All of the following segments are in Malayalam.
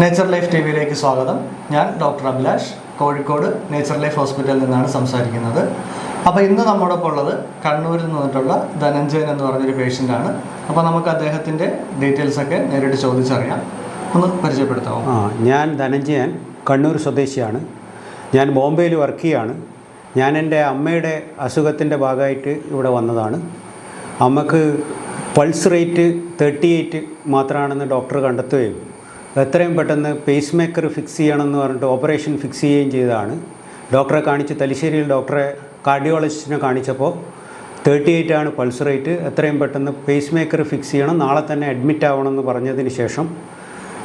നേച്ചർ ലൈഫ് ടി വിയിലേക്ക് സ്വാഗതം. ഞാൻ doctor Abhilash Kozhikode nature life ഹോസ്പിറ്റലിൽ നിന്നാണ് സംസാരിക്കുന്നത്. അപ്പോൾ ഇന്ന് നമ്മോടൊപ്പം ഉള്ളത് കണ്ണൂരിൽ നിന്നിട്ടുള്ള ധനഞ്ജയൻ എന്ന് പറഞ്ഞൊരു ആണ്. അപ്പോൾ നമുക്ക് അദ്ദേഹത്തിന്റെ ഡീറ്റെയിൽസ് ഒക്കെ നേരിട്ട് ചോദിച്ചറിയാം. ഒന്ന് പരിചയപ്പെടുത്താമോ? ആ ഞാൻ ധനഞ്ജയൻ കണ്ണൂർ സ്വദേശിയാണ്. ഞാൻ ബോംബെയിൽ വർക്ക് ചെയ്യാണ്. ഞാൻ എന്റെ അമ്മയുടെ അസുഖത്തിന്റെ ഭാഗമായിട്ട് ഇവിടെ വന്നതാണ്. അമ്മയ്ക്ക് പൾസ് റേറ്റ് തേർട്ടി എയ്റ്റ് മാത്രമാണെന്ന് ഡോക്ടർ കണ്ടെത്തുകയും എത്രയും പെട്ടെന്ന് പേസ് മേക്കർ ഫിക്സ് ചെയ്യണമെന്ന് പറഞ്ഞിട്ട് ഓപ്പറേഷൻ ഫിക്സ് ചെയ്യുകയും ചെയ്തതാണ്. ഡോക്ടറെ കാണിച്ച് തലശ്ശേരിയിൽ ഡോക്ടറെ കാർഡിയോളജിസ്റ്റിനെ കാണിച്ചപ്പോൾ തേർട്ടി എയ്റ്റ് ആണ് പൾസ് റേറ്റ് എത്രയും പെട്ടെന്ന് പേസ് മേക്കർ ഫിക്സ് ചെയ്യണം. നാളെ തന്നെ അഡ്മിറ്റ് ആവണം എന്ന് പറഞ്ഞതിന് ശേഷം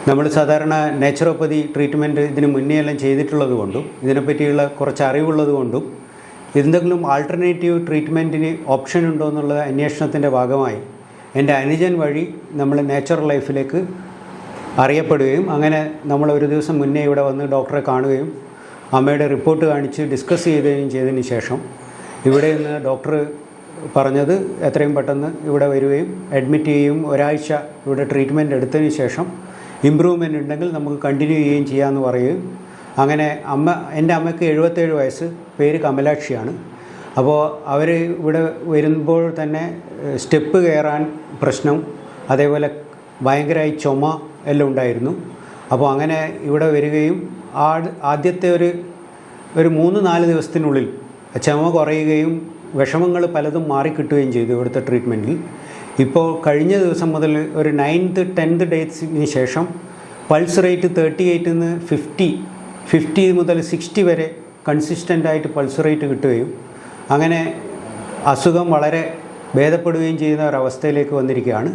നമ്മൾ സാധാരണ നാച്ചുറോപ്പതി ട്രീറ്റ്മെന്റ് ഇതിന് മുന്നേ എല്ലാം ചെയ്തിട്ടുള്ളത് കൊണ്ടും ഇതിനെപ്പറ്റിയുള്ള കുറച്ച് അറിവുള്ളത് കൊണ്ടും എന്തെങ്കിലും ആൾട്ടർനേറ്റീവ് ട്രീറ്റ്മെന്റിന് ഓപ്ഷൻ ഉണ്ടോ എന്നുള്ള അന്വേഷണത്തിന്റെ ഭാഗമായി എന്റെ അനുജൻ വഴി നമ്മൾ നേച്ചർ ലൈഫിലേക്ക് അറിയപ്പെടുകയും അങ്ങനെ നമ്മൾ ഒരു ദിവസം മുന്നേ ഇവിടെ വന്ന് ഡോക്ടറെ കാണുകയും അമ്മയുടെ റിപ്പോർട്ട് കാണിച്ച് ഡിസ്കസ് ചെയ്യുകയും ചെയ്തതിന് ശേഷം ഇവിടെ നിന്ന് ഡോക്ടർ പറഞ്ഞത് എത്രയും പെട്ടെന്ന് ഇവിടെ വരികയും അഡ്മിറ്റ് ചെയ്യുകയും ഒരാഴ്ച ഇവിടെ ട്രീറ്റ്മെന്റ് എടുത്തതിന് ശേഷം ഇമ്പ്രൂവ്മെന്റ് ഉണ്ടെങ്കിൽ നമുക്ക് കണ്ടിന്യൂ ചെയ്യുകയും ചെയ്യാമെന്ന് പറയുകയും അങ്ങനെ അമ്മ എന്റെ അമ്മയ്ക്ക് എഴുപത്തേഴ് വയസ്സ് പേര് കമലാക്ഷിയാണ്. അപ്പോൾ അവർ ഇവിടെ വരുമ്പോൾ തന്നെ സ്റ്റെപ്പ് കയറാൻ പ്രശ്നം അതേപോലെ ഭയങ്കരമായി ചുമ എല്ലാം ഉണ്ടായിരുന്നു. അപ്പോൾ അങ്ങനെ ഇവിടെ വരികയും ആ ആദ്യത്തെ ഒരു ഒരു മൂന്ന് നാല് ദിവസത്തിനുള്ളിൽ ചുമ കുറയുകയും വിഷമങ്ങൾ പലതും മാറിക്കിട്ടുകയും ചെയ്തു ഇവിടുത്തെ ട്രീറ്റ്മെന്റിൽ ഇപ്പോൾ കഴിഞ്ഞ ദിവസം മുതൽ ഒരു നയൻത്ത് ടെൻത്ത് ഡേറ്റ്സിന് ശേഷം പൾസ് റേറ്റ് തേർട്ടി എയ്റ്റിൽ നിന്ന് ഫിഫ്റ്റി ഫിഫ്റ്റി മുതൽ സിക്സ്റ്റി വരെ കൺസിസ്റ്റന്റായിട്ട് പൾസ് റേറ്റ് കിട്ടുകയും അങ്ങനെ അസുഖം വളരെ ഭേദപ്പെടുകയും ചെയ്യുന്ന ഒരവസ്ഥയിലേക്ക് വന്നിരിക്കുകയാണ്.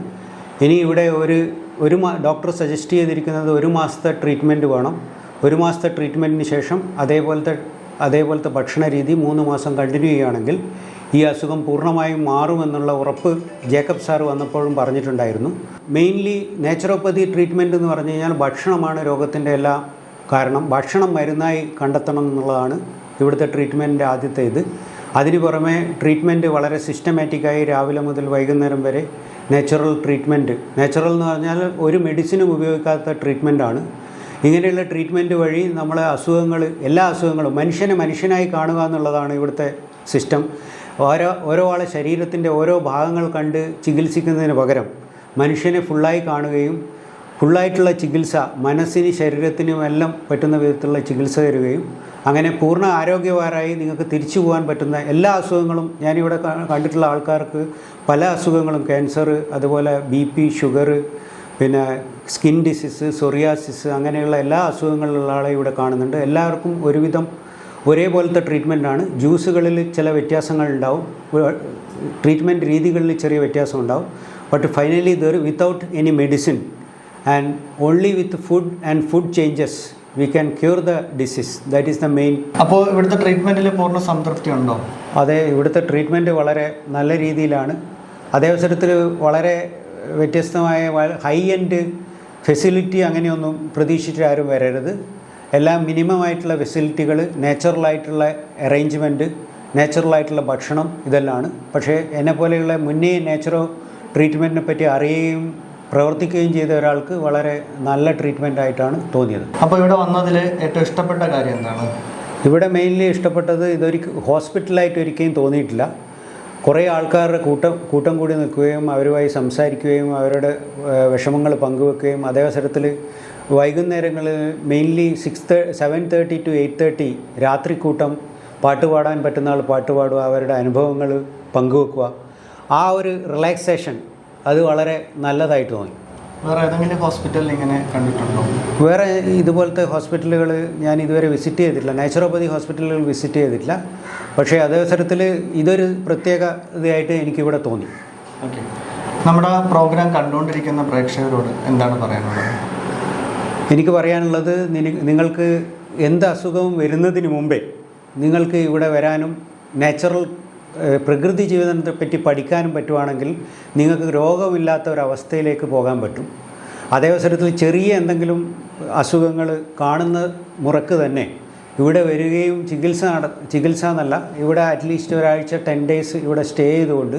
ഇനി ഇവിടെ ഒരു ഒരു ഡോക്ടർ സജസ്റ്റ് ചെയ്തിരിക്കുന്നത് ഒരു മാസത്തെ ട്രീറ്റ്മെന്റ് വേണം. ഒരു മാസത്തെ ട്രീറ്റ്മെന്റിന് ശേഷം അതേപോലത്തെ അതേപോലത്തെ ഭക്ഷണ രീതി മൂന്ന് മാസം കണ്ടിന്യൂ ചെയ്യുകയാണെങ്കിൽ ഈ അസുഖം പൂർണമായും മാറുമെന്നുള്ള ഉറപ്പ് ജേക്കബ് സാർ വന്നപ്പോഴും പറഞ്ഞിട്ടുണ്ടായിരുന്നു. മെയിൻലി നാച്ചുറോപ്പതി ട്രീറ്റ്മെന്റ് എന്ന് പറഞ്ഞു കഴിഞ്ഞാൽ ഭക്ഷണമാണ് രോഗത്തിന്റെ എല്ലാ കാരണം. ഭക്ഷണം മരുന്നായി കണ്ടെത്തണം എന്നുള്ളതാണ് ഇവിടുത്തെ ട്രീറ്റ്മെന്റിന്റെ ആദ്യത്തെ ഇത് അതിന് പുറമെ ട്രീറ്റ്മെന്റ് വളരെ സിസ്റ്റമാറ്റിക്കായി രാവിലെ മുതൽ വൈകുന്നേരം വരെ നാച്ചുറൽ ട്രീറ്റ്മെന്റ് നാച്ചുറൽ എന്ന് പറഞ്ഞാൽ ഒരു മെഡിസിനും ഉപയോഗിക്കാത്ത ട്രീറ്റ്മെന്റാണ് ഇങ്ങനെയുള്ള ട്രീറ്റ്മെന്റ് വഴി നമ്മളെ അസുഖങ്ങൾ എല്ലാ അസുഖങ്ങളും മനുഷ്യനെ മനുഷ്യനായി കാണുക എന്നുള്ളതാണ് ഇവിടുത്തെ സിസ്റ്റം ഓരോ ഓരോ ആളെ ശരീരത്തിന്റെ ഓരോ ഭാഗങ്ങൾ കണ്ട് ചികിത്സിക്കുന്നതിന് പകരം മനുഷ്യനെ ഫുള്ളായി കാണുകയും ഫുള്ളായിട്ടുള്ള ചികിത്സ മനസ്സിന് ശരീരത്തിനും എല്ലാം പറ്റുന്ന വിധത്തിലുള്ള ചികിത്സ തരികയും അങ്ങനെ പൂർണ ആരോഗ്യവാരായി നിങ്ങൾക്ക് തിരിച്ചു പോകാൻ പറ്റുന്ന എല്ലാ അസുഖങ്ങളും ഞാനിവിടെ കണ്ടിട്ടുള്ള ആൾക്കാർക്ക് പല അസുഖങ്ങളും. ക്യാൻസർ അതുപോലെ ബി പി ഷുഗർ പിന്നെ സ്കിൻ ഡിസീസ് സൊറിയാസിസ് അങ്ങനെയുള്ള എല്ലാ അസുഖങ്ങളിലുള്ള ആളെ ഇവിടെ കാണുന്നുണ്ട്. എല്ലാവർക്കും ഒരുവിധം ഒരേപോലത്തെ ട്രീറ്റ്മെന്റാണ്. ജ്യൂസുകളിൽ ചില വ്യത്യാസങ്ങൾ ഉണ്ടാവും. ട്രീറ്റ്മെന്റ് രീതികളിൽ ചെറിയ വ്യത്യാസം ഉണ്ടാവും. But finally there without any medicine and only with food and food changes we can cure the disease that is the main അപ്പോൾ ഇവിടുത്തെ ട്രീറ്റ്മെന്റിൽ പൂർണ സംതൃപ്തി ഉണ്ടോ? അതെ ഇവിടുത്തെ ട്രീറ്റ്മെന്റ് വളരെ നല്ല രീതിയിലാണ്. അതേ അവസരത്തിൽ വളരെ വ്യത്യസ്തമായ ഹൈ എൻഡ് ഫെസിലിറ്റി അങ്ങനെയൊന്നും പ്രതീക്ഷിച്ചിട്ട് ആരും വരരുത്. എല്ലാം മിനിമം ആയിട്ടുള്ള ഫെസിലിറ്റികൾ നാച്ചുറലായിട്ടുള്ള അറേഞ്ച്മെന്റ് നാച്ചുറലായിട്ടുള്ള ഭക്ഷണം ഇതെല്ലാമാണ്. പക്ഷേ എന്നെ പോലെയുള്ള മുന്നേ നാച്ചുറൽ ട്രീറ്റ്മെന്റിനെ പറ്റി അറിയുകയും പ്രവർത്തിക്കുകയും ചെയ്ത ഒരാൾക്ക് വളരെ നല്ല ട്രീറ്റ്മെന്റ് ആയിട്ടാണ് തോന്നിയത്. അപ്പോൾ ഇവിടെ വന്നതിൽ ഏറ്റവും ഇഷ്ടപ്പെട്ട കാര്യം എന്താണ്? ഇവിടെ മെയിൻലി ഇഷ്ടപ്പെട്ടത് ഇതൊരു ഹോസ്പിറ്റലായിട്ട് ഒരിക്കലും തോന്നിയിട്ടില്ല. കുറേ ആൾക്കാരുടെ കൂട്ടം കൂട്ടം കൂടി നിൽക്കുകയും അവരുമായി സംസാരിക്കുകയും അവരുടെ വിഷമങ്ങൾ പങ്കുവെക്കുകയും അതേ അവസരത്തിൽ വൈകുന്നേരങ്ങളിൽ mainly six to seven thirty to eight thirty രാത്രി കൂട്ടം പാട്ട് പാടാൻ പറ്റുന്ന ആൾ പാട്ട് പാടുക അവരുടെ അനുഭവങ്ങൾ പങ്കുവെക്കുക. ആ ഒരു റിലാക്സേഷൻ അത് വളരെ നല്ലതായിട്ട് തോന്നി. വേറെ ഏതെങ്കിലും ഹോസ്പിറ്റലിൽ ഇങ്ങനെ കണ്ടിട്ടുണ്ടോ? വേറെ ഇതുപോലത്തെ ഹോസ്പിറ്റലുകൾ ഞാൻ ഇതുവരെ വിസിറ്റ് ചെയ്തിട്ടില്ല. നാച്ചുറോപ്പതി ഹോസ്പിറ്റലുകൾ വിസിറ്റ് ചെയ്തിട്ടില്ല. പക്ഷേ അതേ അവസരത്തിൽ ഇതൊരു പ്രത്യേക ഇതായിട്ട് എനിക്കിവിടെ തോന്നി. ഓക്കെ. നമ്മുടെ പ്രോഗ്രാം കണ്ടുകൊണ്ടിരിക്കുന്ന പ്രേക്ഷകരോട് എന്താണ് പറയാനുള്ളത്? എനിക്ക് പറയാനുള്ളത് നിങ്ങൾക്ക് എന്ത് അസുഖവും വരുന്നതിന് മുമ്പേ നിങ്ങൾക്ക് ഇവിടെ വരാനും നാച്ചുറൽ പ്രകൃതി ജീവിതത്തെ പറ്റി പഠിക്കാനും പറ്റുവാണെങ്കിൽ നിങ്ങൾക്ക് രോഗമില്ലാത്ത ഒരവസ്ഥയിലേക്ക് പോകാൻ പറ്റും. അതേ അവസരത്തിൽ ചെറിയ എന്തെങ്കിലും അസുഖങ്ങൾ കാണുന്ന മുറക്ക് തന്നെ ഇവിടെ വരികയും ചികിത്സ നട ചികിത്സ എന്നല്ല ഇവിടെ അറ്റ്ലീസ്റ്റ് ഒരാഴ്ച ടെൻ ഡേയ്സ് ഇവിടെ സ്റ്റേ ചെയ്തുകൊണ്ട്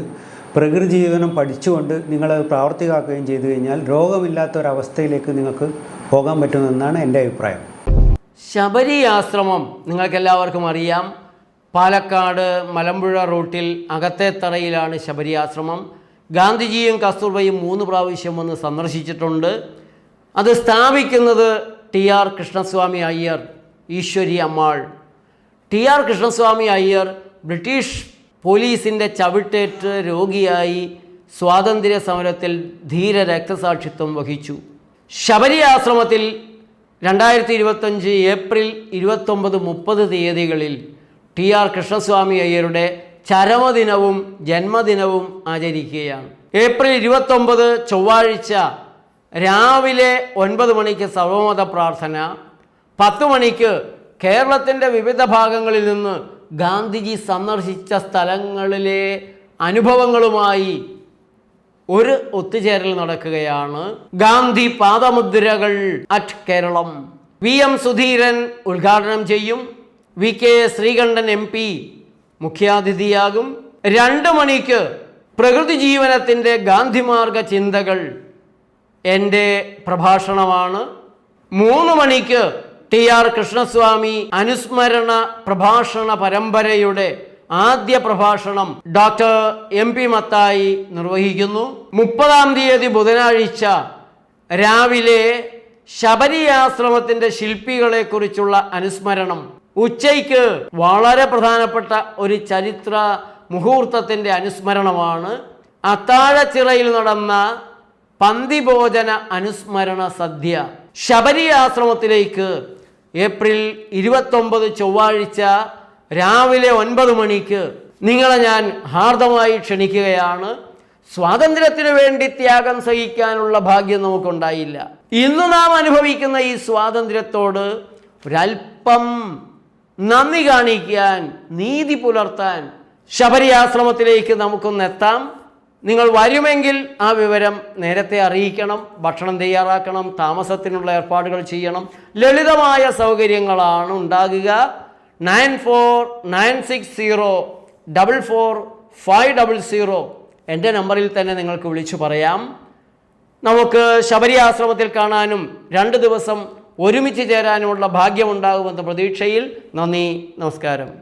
പ്രകൃതി ജീവനം പഠിച്ചുകൊണ്ട് നിങ്ങളത് പ്രാവർത്തികമാക്കുകയും ചെയ്തു കഴിഞ്ഞാൽ രോഗമില്ലാത്ത ഒരവസ്ഥയിലേക്ക് നിങ്ങൾക്ക് പോകാൻ പറ്റുമെന്നാണ് എന്റെ അഭിപ്രായം. ശബരി ആശ്രമം നിങ്ങൾക്കെല്ലാവർക്കും അറിയാം. പാലക്കാട് മലമ്പുഴ റൂട്ടിൽ അകത്തെ തറയിലാണ് ശബരിയാശ്രമം. ഗാന്ധിജിയും കസ്തൂർബയും മൂന്ന് പ്രാവശ്യം വന്ന് സന്ദർശിച്ചിട്ടുണ്ട്. അത് സ്ഥാപിക്കുന്നത് T R Krishnaswami Iyer Eswari Ammal. T R Krishnaswami Iyer British പോലീസിന്റെ ചവിട്ടേറ്റ് രോഗിയായി സ്വാതന്ത്ര്യ സമരത്തിൽ ധീര രക്തസാക്ഷിത്വം വഹിച്ചു. ശബരി ആശ്രമത്തിൽ രണ്ടായിരത്തി ഇരുപത്തഞ്ച് ഏപ്രിൽ ഇരുപത്തൊമ്പത് മുപ്പത് തീയതികളിൽ ടി ആർ കൃഷ്ണസ്വാമി അയ്യരുടെ ചരമദിനവും ജന്മദിനവും ആചരിക്കുകയാണ്. ഏപ്രിൽ ഇരുപത്തൊമ്പത് ചൊവ്വാഴ്ച രാവിലെ ഒൻപത് മണിക്ക് സർവമത പ്രാർത്ഥന പത്ത് മണിക്ക് കേരളത്തിന്റെ വിവിധ ഭാഗങ്ങളിൽ നിന്ന് ഗാന്ധിജി സന്ദർശിച്ച സ്ഥലങ്ങളിലെ അനുഭവങ്ങളുമായി ഒരു ഒത്തുചേരൽ നടക്കുകയാണ്. Gandhi പാദമുദ്രകൾ at Keralam. V M Sudheeran ഉദ്ഘാടനം ചെയ്യും. V K Sreekandan M P മുഖ്യാതിഥിയാകും. രണ്ട് മണിക്ക് പ്രകൃതി ജീവനത്തിന്റെ ഗാന്ധിമാർഗ ചിന്തകൾ എന്റെ പ്രഭാഷണമാണ്. മൂന്ന് മണിക്ക് ടി ആർ കൃഷ്ണസ്വാമി അനുസ്മരണ പ്രഭാഷണ പരമ്പരയുടെ ആദ്യ പ്രഭാഷണം ഡോക്ടർ എം പി മത്തായി നിർവഹിക്കുന്നു. മുപ്പതാം തീയതി ബുധനാഴ്ച രാവിലെ ശബരി ആശ്രമത്തിന്റെ ശില്പികളെക്കുറിച്ചുള്ള അനുസ്മരണം ഉച്ചയ്ക്ക് വളരെ പ്രധാനപ്പെട്ട ഒരു ചരിത്ര മുഹൂർത്തത്തിന്റെ അനുസ്മരണമാണ് അത്താഴച്ചിറയിൽ നടന്ന പന്തിഭോജന അനുസ്മരണ സദ്യ. ശബരി ആശ്രമത്തിലേക്ക് ഏപ്രിൽ ഇരുപത്തൊമ്പത് ചൊവ്വാഴ്ച രാവിലെ ഒൻപത് മണിക്ക്. നിങ്ങളെ ഞാൻ ഹാർദമായി ക്ഷണിക്കുകയാണ്. സ്വാതന്ത്ര്യത്തിനു വേണ്ടി ത്യാഗം സഹിക്കാനുള്ള ഭാഗ്യം നമുക്കുണ്ടായില്ല. ഇന്ന് നാം അനുഭവിക്കുന്ന ഈ സ്വാതന്ത്ര്യത്തോട് ഒരല്പം നന്ദി കാണിക്കാൻ നീതി പുലർത്താൻ ശബരി ആശ്രമത്തിലേക്ക് നമുക്കൊന്നെത്താം നിങ്ങൾ വരുമെങ്കിൽ ആ വിവരം നേരത്തെ അറിയിക്കണം ഭക്ഷണം തയ്യാറാക്കണം താമസത്തിനുള്ള ഏർപ്പാടുകൾ ചെയ്യണം. ലളിതമായ സൗകര്യങ്ങളാണ് ഉണ്ടാകുക. Nine four nine six zero double four five double zero എന്റെ നമ്പറിൽ തന്നെ നിങ്ങൾക്ക് വിളിച്ചു പറയാം. നമുക്ക് ശബരി ആശ്രമത്തിൽ കാണാനും രണ്ട് ദിവസം ഒരുമിച്ച് ചേരാനുമുള്ള ഭാഗ്യമുണ്ടാകുമെന്ന പ്രതീക്ഷയിൽ നന്ദി നമസ്കാരം.